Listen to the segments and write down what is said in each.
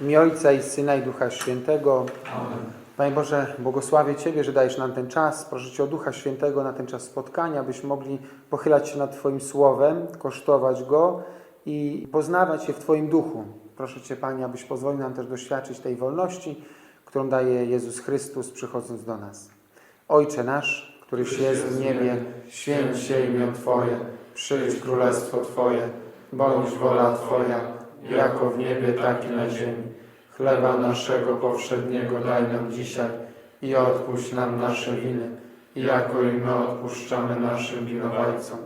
Imię Ojca i Syna i Ducha Świętego. Panie Boże, błogosławię Ciebie, że dajesz nam ten czas. Proszę Cię o Ducha Świętego na ten czas spotkania, byśmy mogli pochylać się nad Twoim Słowem, kosztować Go i poznawać je w Twoim Duchu. Proszę Cię, Panie, abyś pozwolił nam też doświadczyć tej wolności, którą daje Jezus Chrystus przychodząc do nas. Ojcze nasz, któryś jest w niebie, święć się imię Twoje, przyjdź królestwo Twoje, bądź wola Twoja, jako w niebie, tak i na ziemi. Chleba naszego powszedniego daj nam dzisiaj i odpuść nam nasze winy, jako i my odpuszczamy naszym winowajcom.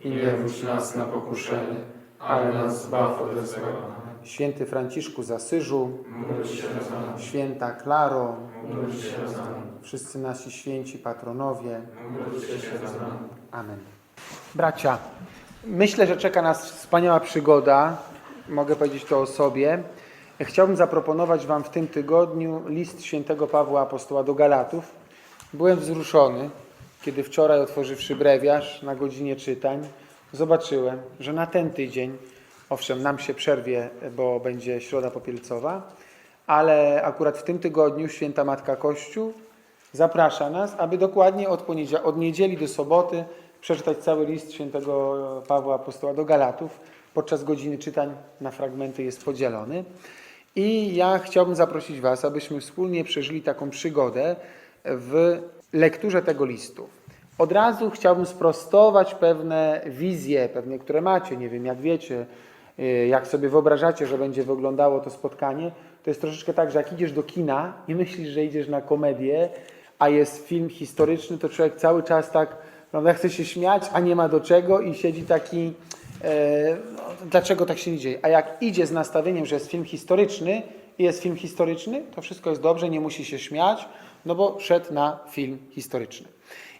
I nie wódź nas na pokuszenie, ale nas zbaw ode złego. Święty Franciszku z Asyżu, święta Klaro, wszyscy nasi święci patronowie. Amen. Bracia, myślę, że czeka nas wspaniała przygoda. Mogę powiedzieć to o sobie. Chciałbym zaproponować Wam w tym tygodniu list świętego Pawła Apostoła do Galatów. Byłem wzruszony, kiedy wczoraj otworzywszy brewiarz na godzinie czytań, zobaczyłem, że na ten tydzień, owszem, nam się przerwie, bo będzie środa popielcowa, ale akurat w tym tygodniu święta Matka Kościół zaprasza nas, aby dokładnie od, poniedział- od niedzieli do soboty przeczytać cały list świętego Pawła Apostoła do Galatów. Podczas godziny czytań na fragmenty jest podzielony. I ja chciałbym zaprosić Was, abyśmy wspólnie przeżyli taką przygodę w lekturze tego listu. Od razu chciałbym sprostować pewne wizje, pewne, które macie. Nie wiem, jak wiecie, y, jak sobie wyobrażacie, że będzie wyglądało to spotkanie. To jest troszeczkę tak, że jak idziesz do kina i myślisz, że idziesz na komedię, a jest film historyczny, to człowiek cały czas tak, prawda, chce się śmiać, a nie ma do czego i siedzi taki, dlaczego tak się nie dzieje. A jak idzie z nastawieniem, że jest film historyczny i jest film historyczny, to wszystko jest dobrze, nie musi się śmiać, no bo szedł na film historyczny.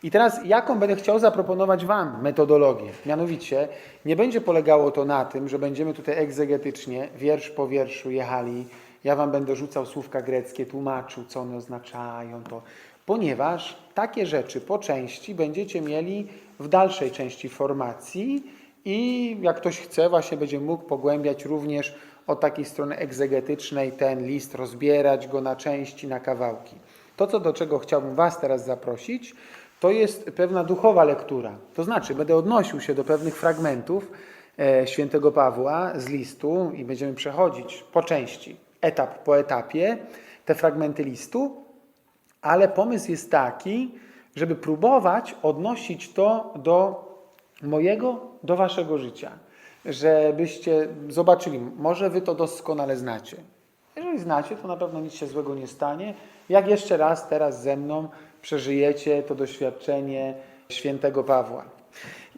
I teraz jaką będę chciał zaproponować Wam metodologię? Mianowicie nie będzie polegało to na tym, że będziemy tutaj egzegetycznie, wiersz po wierszu jechali, ja Wam będę rzucał słówka greckie, tłumaczył, co one oznaczają, to, ponieważ takie rzeczy po części będziecie mieli w dalszej części formacji i jak ktoś chce, właśnie będzie mógł pogłębiać również od takiej strony egzegetycznej ten list, rozbierać go na części, na kawałki. To, co do czego chciałbym Was teraz zaprosić, to jest pewna duchowa lektura. To znaczy, będę odnosił się do pewnych fragmentów e, świętego Pawła z listu i będziemy przechodzić po części, etap po etapie, te fragmenty listu, ale pomysł jest taki, żeby próbować odnosić to do mojego, do waszego życia. Żebyście zobaczyli, może wy to doskonale znacie. Jeżeli znacie, to na pewno nic się złego nie stanie. Jak jeszcze raz teraz ze mną przeżyjecie to doświadczenie świętego Pawła.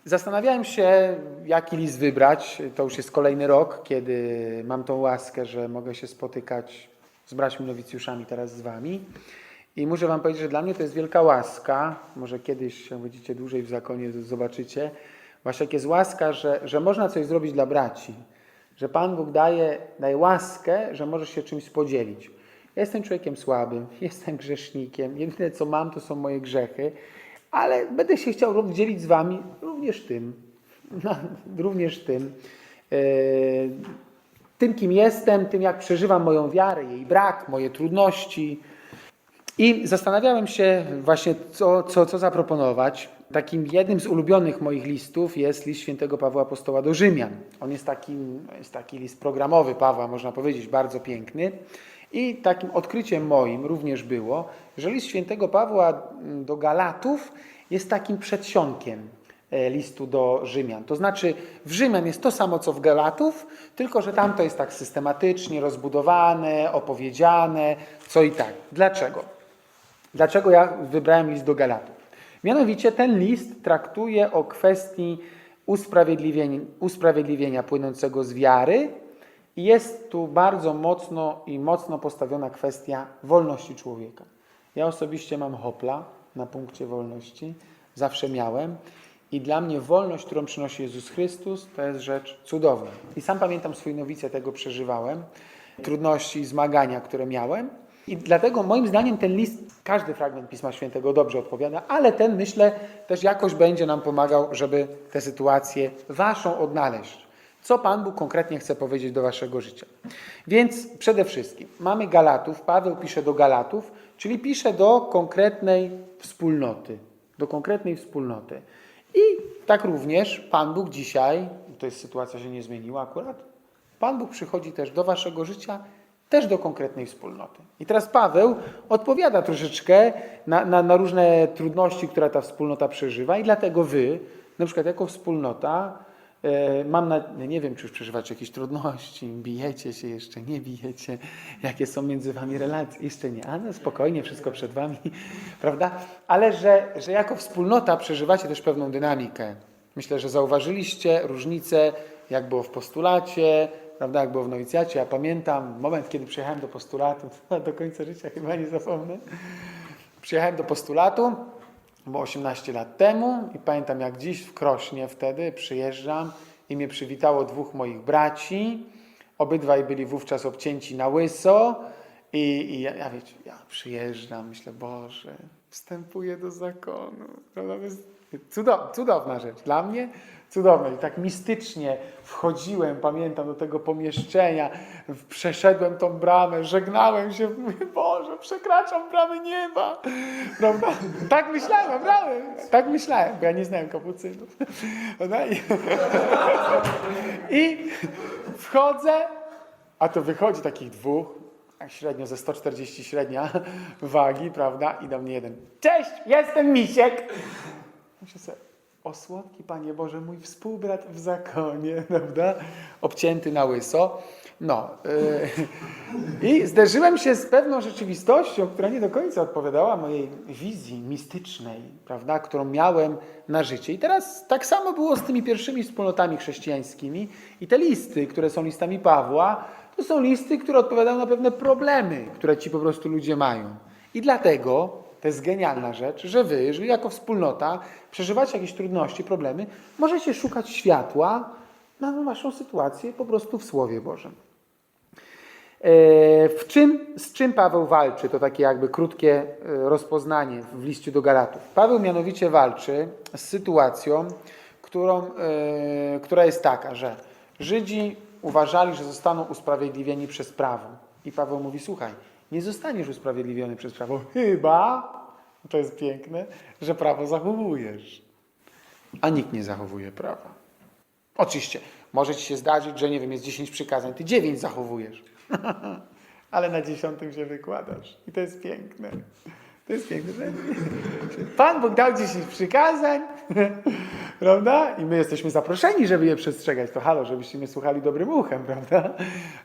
Zastanawiałem się, jaki list wybrać. To już jest kolejny rok, kiedy mam tą łaskę, że mogę się spotykać z braćmi nowicjuszami teraz z wami. I muszę wam powiedzieć, że dla mnie to jest wielka łaska. Może kiedyś, jak będziecie dłużej w zakonie, zobaczycie. Właśnie jak jest łaska, że, że można coś zrobić dla braci. Że Pan Bóg daje, daje łaskę, że możesz się czymś podzielić. Jestem człowiekiem słabym, jestem grzesznikiem. Jedyne co mam, to są moje grzechy. Ale będę się chciał dzielić z wami również tym. No, również tym. Yy, tym, kim jestem, tym, jak przeżywam moją wiarę, jej brak, moje trudności. I zastanawiałem się właśnie, co, co, co zaproponować. Takim jednym z ulubionych moich listów jest list świętego Pawła Apostoła do Rzymian. On jest, takim, jest taki list programowy Pawła, można powiedzieć, bardzo piękny. I takim odkryciem moim również było, że list świętego Pawła do Galatów jest takim przedsionkiem e, listu do Rzymian. To znaczy w Rzymian jest to samo co w Galatów, tylko że tam to jest tak systematycznie rozbudowane, opowiedziane, co i tak. Dlaczego? Dlaczego ja wybrałem list do Galatów? Mianowicie ten list traktuje o kwestii usprawiedliwienia, usprawiedliwienia płynącego z wiary i jest tu bardzo mocno i mocno postawiona kwestia wolności człowieka. Ja osobiście mam hopla na punkcie wolności, zawsze miałem i dla mnie wolność, którą przynosi Jezus Chrystus, to jest rzecz cudowna. I sam pamiętam swój nowicę, tego przeżywałem, trudności i zmagania, które miałem. I dlatego moim zdaniem ten list, każdy fragment Pisma Świętego dobrze odpowiada, ale ten myślę też jakoś będzie nam pomagał, żeby tę sytuację waszą odnaleźć. Co Pan Bóg konkretnie chce powiedzieć do waszego życia. Więc przede wszystkim mamy Galatów, Paweł pisze do Galatów, czyli pisze do konkretnej wspólnoty, do konkretnej wspólnoty. I tak również Pan Bóg dzisiaj, to jest sytuacja się nie zmieniła akurat, Pan Bóg przychodzi też do waszego życia, też do konkretnej wspólnoty. I teraz Paweł odpowiada troszeczkę na, na, na różne trudności, które ta wspólnota przeżywa i dlatego wy, na przykład jako wspólnota, e, mam na, nie wiem, czy już przeżywacie jakieś trudności, bijecie się jeszcze, nie bijecie, jakie są między wami relacje, jeszcze nie, a no spokojnie, wszystko przed wami, prawda? Ale że, że jako wspólnota przeżywacie też pewną dynamikę. Myślę, że zauważyliście różnice, jak było w postulacie, prawda, jak było w nowicjacie. Ja pamiętam moment, kiedy przyjechałem do postulatu, do końca życia chyba nie zapomnę. Przyjechałem do postulatu, było 18 lat temu i pamiętam jak dziś w Krośnie wtedy przyjeżdżam i mnie przywitało dwóch moich braci. Obydwaj byli wówczas obcięci na łyso i, i ja, ja wiecie, ja przyjeżdżam, myślę, Boże, wstępuję do zakonu. Prawda? Cudowna rzecz. Dla mnie cudowna. I tak mistycznie wchodziłem, pamiętam, do tego pomieszczenia, przeszedłem tą bramę, żegnałem się, mówię, Boże, przekraczam bramę nieba. Prawda? Tak myślałem, naprawdę. Tak myślałem, bo ja nie znałem kapucynów. Prawda? I, I wchodzę, a to wychodzi takich dwóch, tak średnio ze 140 średnia wagi, prawda? I do mnie jeden. Cześć, jestem Misiek. Myślę sobie, o słodki Panie Boże, mój współbrat w zakonie, prawda? Obcięty na łyso. No. Yy, I zderzyłem się z pewną rzeczywistością, która nie do końca odpowiadała mojej wizji mistycznej, prawda? Którą miałem na życie. I teraz tak samo było z tymi pierwszymi wspólnotami chrześcijańskimi. I te listy, które są listami Pawła, to są listy, które odpowiadają na pewne problemy, które ci po prostu ludzie mają. I dlatego to jest genialna rzecz, że wy, jeżeli jako wspólnota przeżywacie jakieś trudności, problemy, możecie szukać światła na waszą sytuację po prostu w Słowie Bożym. E, W czym, z czym Paweł walczy? To takie jakby krótkie e, rozpoznanie w liście do Galatów. Paweł mianowicie walczy z sytuacją, którą, e, która jest taka, że Żydzi uważali, że zostaną usprawiedliwieni przez prawo. I Paweł mówi, słuchaj, nie zostaniesz usprawiedliwiony przez prawo, chyba, to jest piękne, że prawo zachowujesz. A nikt nie zachowuje prawa. Oczywiście, może ci się zdarzyć, że nie wiem, jest 10 przykazań, ty 9 zachowujesz. Ale na dziesiątym się wykładasz. I to jest piękne. To jest piękne. Pan Bóg dał 10 przykazań, prawda? I my jesteśmy zaproszeni, żeby je przestrzegać. To halo, żebyście mnie słuchali dobrym uchem, prawda?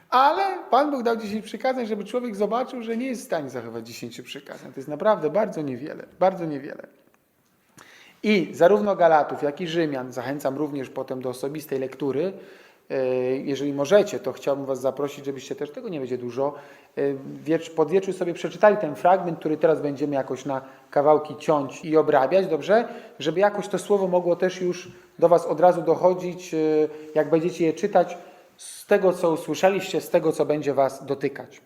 Ale Pan Bóg dał 10 przykazań, żeby człowiek zobaczył, że nie jest w stanie zachować 10 przykazań. To jest naprawdę bardzo niewiele. Bardzo niewiele. I zarówno Galatów, jak i Rzymian, zachęcam również potem do osobistej lektury. E, Jeżeli możecie, to chciałbym Was zaprosić, żebyście też, tego nie będzie dużo, e, wiecz, pod wieczór sobie przeczytali ten fragment, który teraz będziemy jakoś na kawałki ciąć i obrabiać, dobrze? Żeby jakoś to słowo mogło też już do Was od razu dochodzić, e, jak będziecie je czytać, z tego, co usłyszeliście, z tego, co będzie Was dotykać.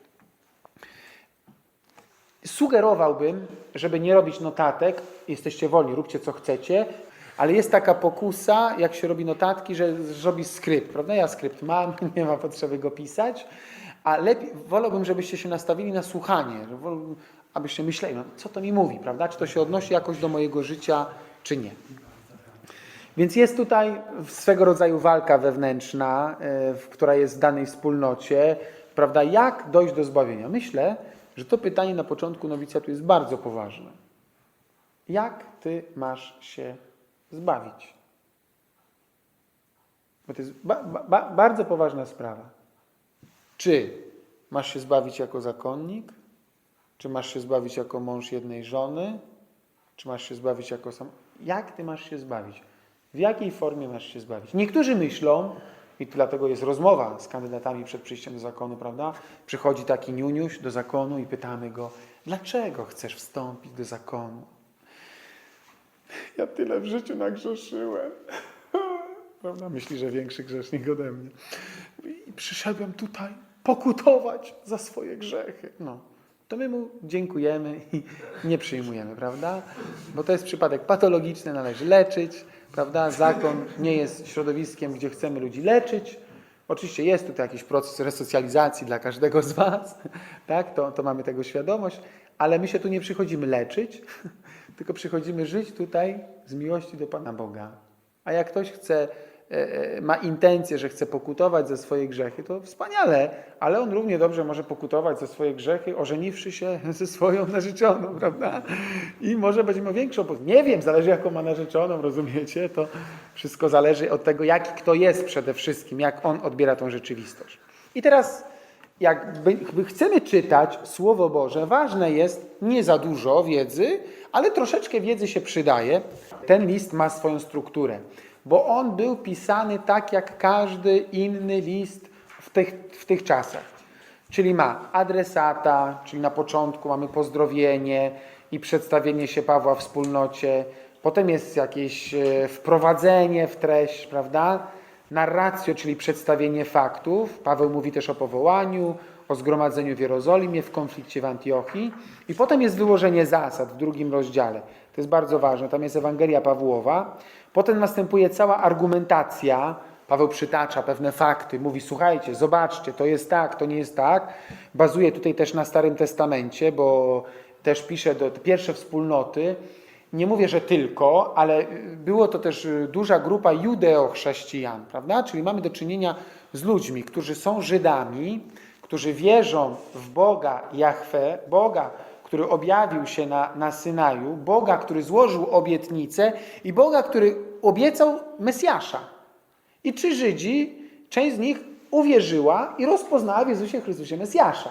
Sugerowałbym, żeby nie robić notatek, jesteście wolni, róbcie co chcecie, ale jest taka pokusa, jak się robi notatki, że zrobi skrypt, prawda? Ja skrypt mam, nie ma potrzeby go pisać, a lepiej, wolałbym, żebyście się nastawili na słuchanie, abyście myśleli, no, co to mi mówi, prawda? Czy to się odnosi jakoś do mojego życia, czy nie. Więc jest tutaj swego rodzaju walka wewnętrzna, e, która jest w danej wspólnocie, prawda? Jak dojść do zbawienia? Myślę, że to pytanie na początku nowicjatu jest bardzo poważne. Jak ty masz się zbawić? Bo to jest ba- ba- ba- bardzo poważna sprawa. Czy masz się zbawić jako zakonnik? Czy masz się zbawić jako mąż jednej żony? Czy masz się zbawić jako sam? Jak ty masz się zbawić? W jakiej formie masz się zbawić? Niektórzy myślą, i dlatego jest rozmowa z kandydatami przed przyjściem do zakonu, prawda? Przychodzi taki niuniuś do zakonu i pytamy go, dlaczego chcesz wstąpić do zakonu? Ja tyle w życiu nagrzeszyłem. Prawda? Myśli, że większy grzesznik ode mnie. I przyszedłem tutaj pokutować za swoje grzechy. No. To my mu dziękujemy i nie przyjmujemy, prawda? Bo to jest przypadek patologiczny, należy leczyć, prawda? Zakon nie jest środowiskiem, gdzie chcemy ludzi leczyć, Oczywiście jest tutaj jakiś proces resocjalizacji dla każdego z Was, tak? to, to mamy tego świadomość, ale my się tu nie przychodzimy leczyć, tylko przychodzimy żyć tutaj z miłości do Pana Boga. A jak ktoś chce, e, e, ma intencję, że chce pokutować za swoje grzechy, to wspaniale, ale on równie dobrze może pokutować za swoje grzechy, ożeniwszy się ze swoją narzeczoną, prawda? I może będzie miał większą. Nie wiem, zależy jaką ma narzeczoną, rozumiecie? To wszystko zależy od tego, jaki kto jest przede wszystkim, jak on odbiera tą rzeczywistość. I teraz, jak chcemy czytać Słowo Boże, ważne jest nie za dużo wiedzy, ale troszeczkę wiedzy się przydaje. Ten list ma swoją strukturę, bo on był pisany tak jak każdy inny list w tych, w tych czasach. Czyli ma adresata, czyli na początku mamy pozdrowienie i przedstawienie się Pawła w wspólnocie. Potem jest jakieś e, wprowadzenie w treść, prawda? Narracjo, czyli przedstawienie faktów. Paweł mówi też o powołaniu, o zgromadzeniu w Jerozolimie, w konflikcie w Antiochii. I potem jest wyłożenie zasad w drugim rozdziale. To jest bardzo ważne. Tam jest Ewangelia Pawłowa. Potem następuje cała argumentacja. Paweł przytacza pewne fakty, mówi: Słuchajcie, zobaczcie, to jest tak, to nie jest tak. Bazuje tutaj też na Starym Testamencie, bo też pisze do pierwsze wspólnoty. Nie mówię, że tylko, ale było to też y, duża grupa judeo-chrześcijan, prawda? Czyli mamy do czynienia z ludźmi, którzy są Żydami, którzy wierzą w Boga Jahwe, Boga, który objawił się na, na Synaju, Boga, który złożył obietnicę i Boga, który obiecał Mesjasza. I czy Żydzi, część z nich uwierzyła i rozpoznała w Jezusie Chrystusie Mesjasza.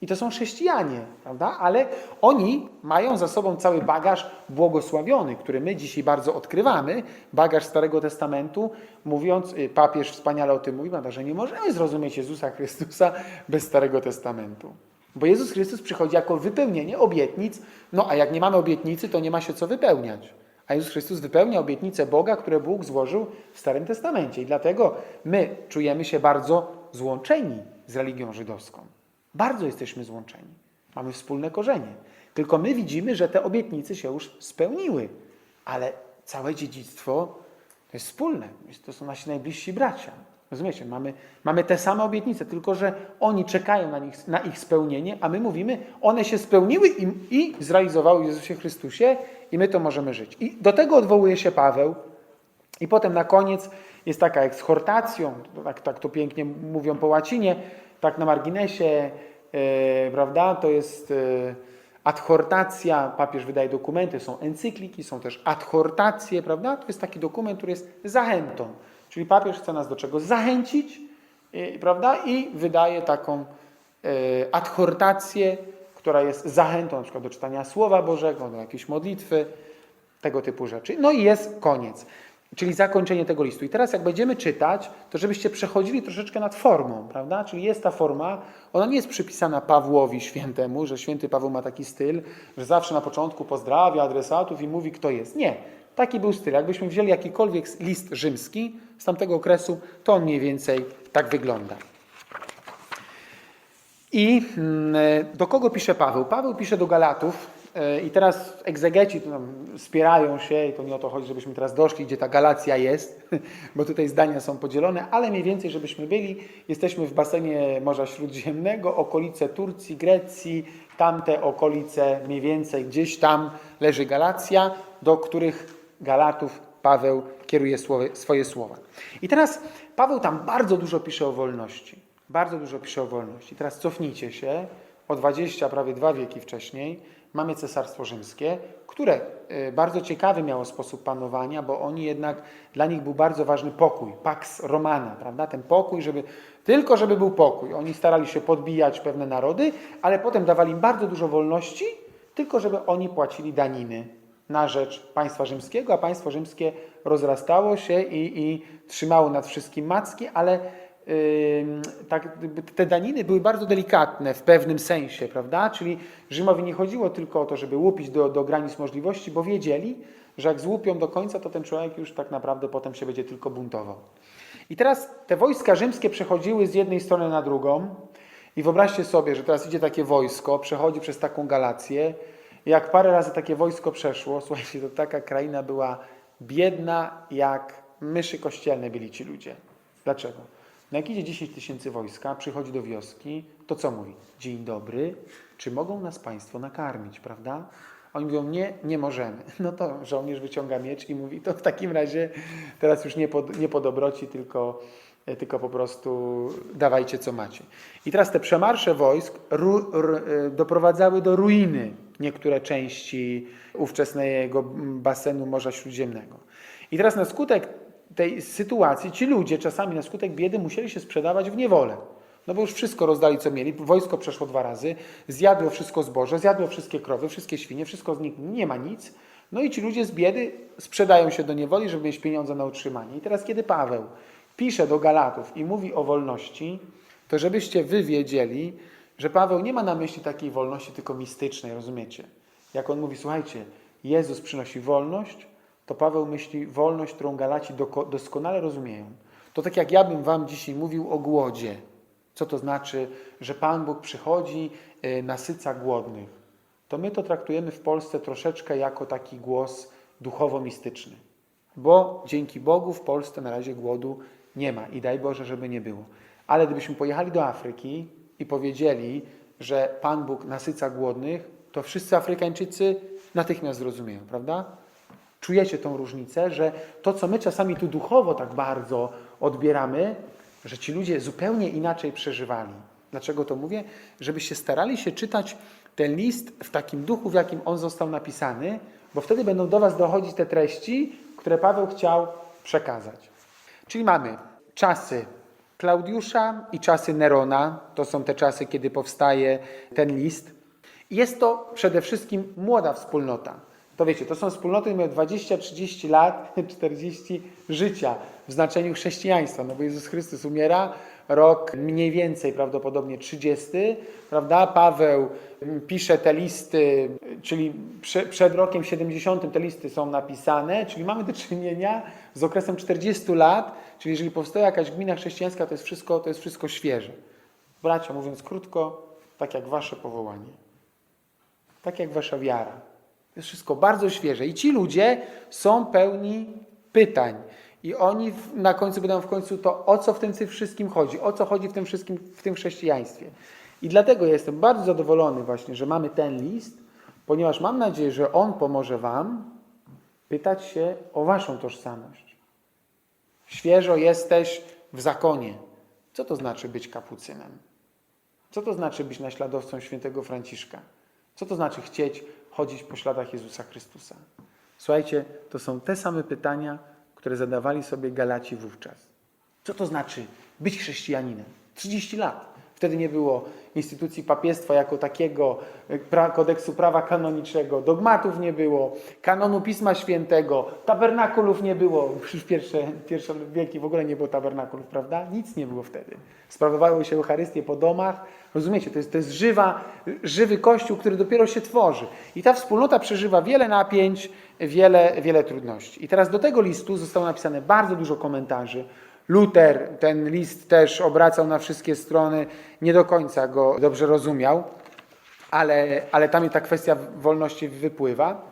I to są chrześcijanie, prawda? Ale oni mają za sobą cały bagaż błogosławiony, który my dzisiaj bardzo odkrywamy, bagaż Starego Testamentu, mówiąc, y, papież wspaniale o tym mówi, że nie możemy zrozumieć Jezusa Chrystusa bez Starego Testamentu. Bo Jezus Chrystus przychodzi jako wypełnienie obietnic, no a jak nie mamy obietnicy, to nie ma się co wypełniać. A Jezus Chrystus wypełnia obietnice Boga, które Bóg złożył w Starym Testamencie. I dlatego my czujemy się bardzo złączeni z religią żydowską. Bardzo jesteśmy złączeni. Mamy wspólne korzenie. Tylko my widzimy, że te obietnice się już spełniły. Ale całe dziedzictwo to jest wspólne. To są nasi najbliżsi bracia. Rozumiecie? Mamy, mamy te same obietnice, tylko że oni czekają na, nich, na ich spełnienie, a my mówimy, one się spełniły i, i zrealizowały w Jezusie Chrystusie i my to możemy żyć. I do tego odwołuje się Paweł. I potem na koniec jest taka ekshortacją, tak, tak to pięknie mówią po łacinie, tak na marginesie, e, prawda, to jest e, adhortacja, papież wydaje dokumenty, są encykliki, są też adhortacje, prawda, to jest taki dokument, który jest zachętą, czyli papież chce nas do czegoś zachęcić, e, prawda, i wydaje taką e, adhortację, która jest zachętą na przykład do czytania Słowa Bożego, do jakiejś modlitwy, tego typu rzeczy. No i jest koniec, czyli zakończenie tego listu. I teraz jak będziemy czytać, to żebyście przechodzili troszeczkę nad formą, prawda? Czyli jest ta forma, ona nie jest przypisana Pawłowi świętemu, że święty Paweł ma taki styl, że zawsze na początku pozdrawia adresatów i mówi, kto jest. Nie. Taki był styl. Jakbyśmy wzięli jakikolwiek list rzymski z tamtego okresu, to on mniej więcej tak wygląda. I mm, do kogo pisze Paweł? Paweł pisze do Galatów. E, I teraz egzegeci tu nam spierają się, i to nie o to chodzi, żebyśmy teraz doszli, gdzie ta Galacja jest, bo tutaj zdania są podzielone, ale mniej więcej, żebyśmy byli, jesteśmy w basenie Morza Śródziemnego, okolice Turcji, Grecji, tamte okolice mniej więcej, gdzieś tam leży Galacja, do których Galatów Paweł kieruje swoje słowa. I teraz Paweł tam bardzo dużo pisze o wolności. Bardzo dużo pisze o wolności. Teraz cofnijcie się o 20, prawie dwa wieki wcześniej. Mamy Cesarstwo Rzymskie, które y, bardzo ciekawy miało sposób panowania, bo oni jednak, dla nich był bardzo ważny pokój, pax romana, prawda? Ten pokój, żeby, tylko żeby był pokój. Oni starali się podbijać pewne narody, ale potem dawali im bardzo dużo wolności, tylko żeby oni płacili daniny na rzecz państwa rzymskiego, a państwo rzymskie rozrastało się i, i trzymało nad wszystkim macki, ale tak, te daniny były bardzo delikatne w pewnym sensie, prawda? Czyli Rzymowi nie chodziło tylko o to, żeby łupić do, do granic możliwości, bo wiedzieli, że jak złupią do końca, to ten człowiek już tak naprawdę potem się będzie tylko buntował. I teraz te wojska rzymskie przechodziły z jednej strony na drugą i wyobraźcie sobie, że teraz idzie takie wojsko, przechodzi przez taką Galację. Jak parę razy takie wojsko przeszło, słuchajcie, to taka kraina była biedna jak myszy kościelne byli ci ludzie. Dlaczego? Jak idzie 10 tysięcy wojska, przychodzi do wioski, to co mówi? Dzień dobry, czy mogą nas Państwo nakarmić, prawda? Oni mówią, nie, nie możemy. No to żołnierz wyciąga miecz i mówi, to w takim razie teraz już nie po, nie po dobroci, tylko, e, tylko po prostu dawajcie co macie. I teraz te przemarsze wojsk ru, r, e, doprowadzały do ruiny niektóre części ówczesnego basenu Morza Śródziemnego. I teraz na skutek tej sytuacji ci ludzie czasami na skutek biedy musieli się sprzedawać w niewolę. No bo już wszystko rozdali, co mieli. Wojsko przeszło dwa razy, zjadło wszystko zboże, zjadło wszystkie krowy, wszystkie świnie, wszystko z nich nie ma nic. No i ci ludzie z biedy sprzedają się do niewoli, żeby mieć pieniądze na utrzymanie. I teraz, kiedy Paweł pisze do Galatów i mówi o wolności, to żebyście wy wiedzieli, że Paweł nie ma na myśli takiej wolności tylko mistycznej, rozumiecie? Jak on mówi, słuchajcie, Jezus przynosi wolność, to Paweł myśli wolność, którą Galaci doskonale rozumieją. To tak jak ja bym wam dzisiaj mówił o głodzie. Co to znaczy, że Pan Bóg przychodzi, y, nasyca głodnych? To my to traktujemy w Polsce troszeczkę jako taki głos duchowo-mistyczny. Bo dzięki Bogu w Polsce na razie głodu nie ma i daj Boże, żeby nie było. Ale gdybyśmy pojechali do Afryki i powiedzieli, że Pan Bóg nasyca głodnych, to wszyscy Afrykańczycy natychmiast zrozumieją, prawda? Czujecie tą różnicę, że to, co my czasami tu duchowo tak bardzo odbieramy, że ci ludzie zupełnie inaczej przeżywali. Dlaczego to mówię? Żebyście starali się czytać ten list w takim duchu, w jakim on został napisany, bo wtedy będą do Was dochodzić te treści, które Paweł chciał przekazać. Czyli mamy czasy Klaudiusza i czasy Nerona. To są te czasy, kiedy powstaje ten list. Jest to przede wszystkim młoda wspólnota. To wiecie, to są wspólnoty, które mają 20, 30 lat, 40 życia w znaczeniu chrześcijaństwa. No bo Jezus Chrystus umiera, rok mniej więcej prawdopodobnie 30, prawda? Paweł mm, pisze te listy, czyli prze, przed rokiem 70 te listy są napisane, czyli mamy do czynienia z okresem 40 lat, czyli jeżeli powstaje jakaś gmina chrześcijańska, to jest wszystko, to jest wszystko świeże. Bracia, mówiąc krótko, tak jak wasze powołanie. Tak jak wasza wiara. Jest wszystko bardzo świeże. I ci ludzie są pełni pytań. I oni na końcu będą w końcu to, o co w tym wszystkim chodzi, o co chodzi w tym wszystkim, w tym chrześcijaństwie. I dlatego jestem bardzo zadowolony właśnie, że mamy ten list, ponieważ mam nadzieję, że on pomoże wam pytać się o waszą tożsamość. Świeżo jesteś w zakonie. Co to znaczy być kapucynem? Co to znaczy być naśladowcą świętego Franciszka? Co to znaczy chcieć chodzić po śladach Jezusa Chrystusa? Słuchajcie, to są te same pytania, które zadawali sobie Galaci wówczas. Co to znaczy być chrześcijaninem? 30 lat. Wtedy nie było instytucji papiestwa jako takiego, pra, kodeksu prawa kanonicznego, dogmatów nie było, kanonu Pisma Świętego, tabernakulów nie było. Już pierwsze, pierwsze wieki w ogóle nie było tabernakulów, prawda? Nic nie było wtedy. Sprawowały się Eucharystie po domach. Rozumiecie, to jest, to jest żywa, żywy Kościół, który dopiero się tworzy. I ta wspólnota przeżywa wiele napięć, wiele, wiele trudności. I teraz do tego listu zostało napisane bardzo dużo komentarzy. Luther ten list też obracał na wszystkie strony, nie do końca go dobrze rozumiał, ale, ale tam ta kwestia wolności wypływa.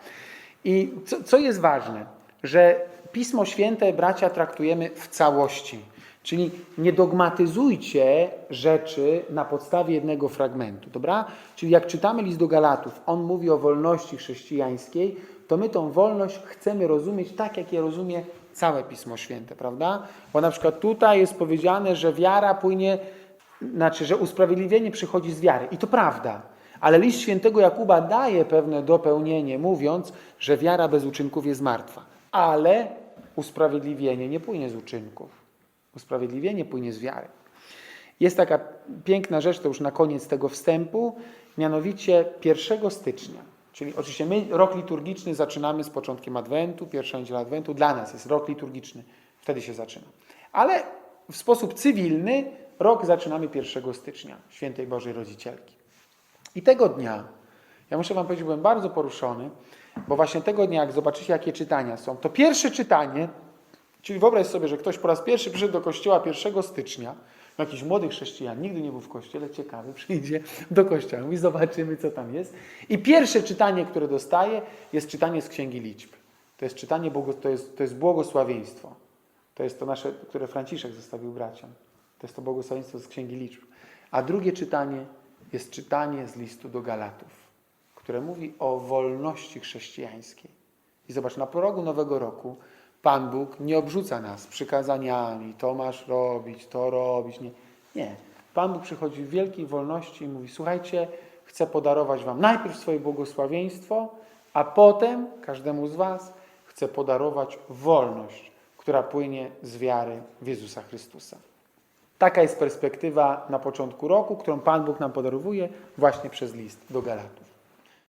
I co, co jest ważne, że Pismo Święte, bracia, traktujemy w całości. Czyli nie dogmatyzujcie rzeczy na podstawie jednego fragmentu, dobra? Czyli jak czytamy list do Galatów, on mówi o wolności chrześcijańskiej, to my tą wolność chcemy rozumieć tak, jak je rozumie całe Pismo Święte, prawda? Bo na przykład tutaj jest powiedziane, że wiara płynie, znaczy, że usprawiedliwienie przychodzi z wiary. I to prawda. Ale list świętego Jakuba daje pewne dopełnienie, mówiąc, że wiara bez uczynków jest martwa. Ale usprawiedliwienie nie płynie z uczynków. Usprawiedliwienie płynie z wiary. Jest taka piękna rzecz, to już na koniec tego wstępu, mianowicie 1 stycznia. Czyli oczywiście my rok liturgiczny zaczynamy z początkiem Adwentu, pierwsza niedziela Adwentu. Dla nas jest rok liturgiczny, wtedy się zaczyna. Ale w sposób cywilny rok zaczynamy 1 stycznia, Świętej Bożej Rodzicielki. I tego dnia, ja muszę Wam powiedzieć, byłem bardzo poruszony, bo właśnie tego dnia, jak zobaczycie, jakie czytania są, to pierwsze czytanie, czyli wyobraź sobie, że ktoś po raz pierwszy przyszedł do kościoła 1 stycznia, jakiś młody chrześcijan, nigdy nie był w kościele, ciekawy, przyjdzie do kościoła, mówi, zobaczymy, co tam jest. I pierwsze czytanie, które dostaje, jest czytanie z Księgi Liczb. To jest czytanie, to jest, to jest błogosławieństwo. To jest to nasze, które Franciszek zostawił braciom. To jest to błogosławieństwo z Księgi Liczb. A drugie czytanie jest czytanie z listu do Galatów, które mówi o wolności chrześcijańskiej. I zobacz, na progu Nowego Roku Pan Bóg nie obrzuca nas przykazaniami, to masz robić, to robić. Nie. nie. Pan Bóg przychodzi w wielkiej wolności i mówi, słuchajcie, chcę podarować wam najpierw swoje błogosławieństwo, a potem każdemu z was chcę podarować wolność, która płynie z wiary w Jezusa Chrystusa. Taka jest perspektywa na początku roku, którą Pan Bóg nam podarowuje właśnie przez list do Galatów.